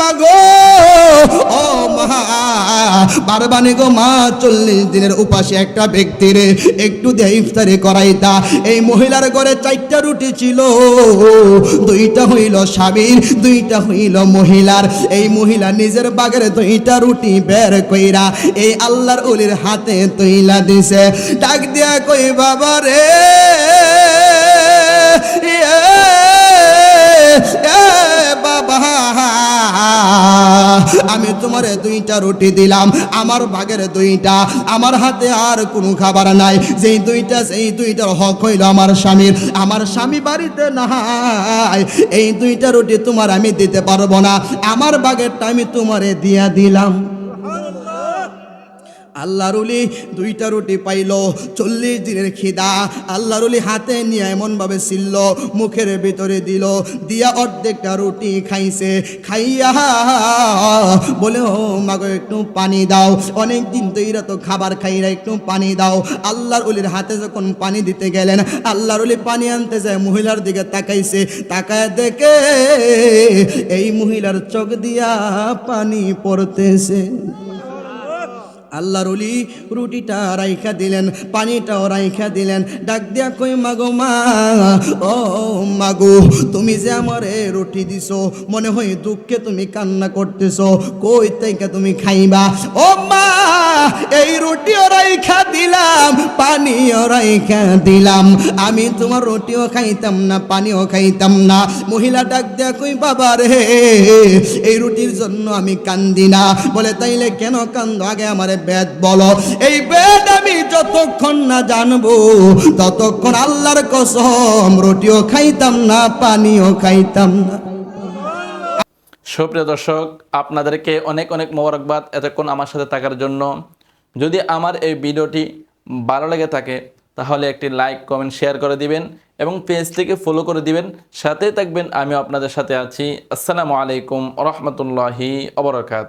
মাগো, ও মা, বারবানি গো মা, চল্লিশ দিনের উপাসে একটা ব্যক্তির একটু ইফতারি এই মহিলার ঘরে চারটা রুটি ছিল, দুইটা হইল স্বামীর, দুইটা হইল মহিলার। এই মহিলা নিজের বাগের দুইটা রুটি বের কইরা এই আল্লাহর উলির হাতে তৈলা দিছে। ডাক দিয়া কই, বাবা রে আমি তোমার দুইটা রুটি দিলাম, আমার ভাগের দুইটা, আমার হাতে আর কোনো খাবার নাই। যেই দুইটা, সেই দুইটার হক হইল আমার স্বামীর। আমার স্বামী বাড়িতে নাই, এই দুইটা রুটি তোমার আমি দিতে পারব না, আমার বাগেরটা আমি তোমারে দিয়া দিলাম। আল্লাহ রুলি দুইটা রুটি পাইল, চল্লিশ দিনের খিদা। আল্লাহ রুলি হাতে নিয়ে এমনভাবে ছিল মুখের ভিতরে দিল, দিয়া অর্ধেকটা রুটি খাইছে। খাইয়া বলে, ও মাগো, একটু পানি দাও। অনেক দিন তো এরা তো খাবার খাইরা একটু পানি দাও। আল্লাহর উলির হাতে যখন পানি দিতে গেলেন আল্লাহর উলি পানি আনতে যায়, মহিলার দিকে তাকাইছে। তাকায় দেখে এই মহিলার চোখ দিয়া পানি পড়তেছে। আল্লাহর অলি রুটিটা রাইখা দিলেন, পানিটাও রাইখা দিলেন। ডাক দিয়া কই, মাগো মা, ও মাগো, তুমি যে আমারে রুটি দিছো, মনে হয় দুঃখে তুমি কান্না করতেছো, কই তাইকা তুমি খাইবা? ও মা এই রুটিও রাইখা দিলাম, পানিও রাইখা দিলাম। আমি তোমার রুটিও খাইতাম না, পানিও খাইতাম না। মহিলা ডাক দিয়া কই, বাবা রে, এই রুটির জন্য আমি কান্দি না। বলে, তাইলে কেন কান্দ? আগে আমারে বেদ বলো। এই বেদ আমি যতক্ষণ না জানব, ততক্ষণ আল্লাহর কসম, রুটিও খাইতাম না, পানিও খাইতাম না। সুপ্রিয় দর্শক, আপনাদেরকে অনেক অনেক মোবারকবাদ এতক্ষণ আমার সাথে থাকার জন্য। যদি আমার এই ভিডিওটি ভালো লেগে থাকে, তাহলে একটি লাইক কমেন্ট শেয়ার করে দিবেন এবং পেজটিকে ফলো করে দিবেন। সাথে থাকবেন আমি আপনাদের সাথে আছি। আসসালামু আলাইকুম রহমতুল্লাহি অবরাকাত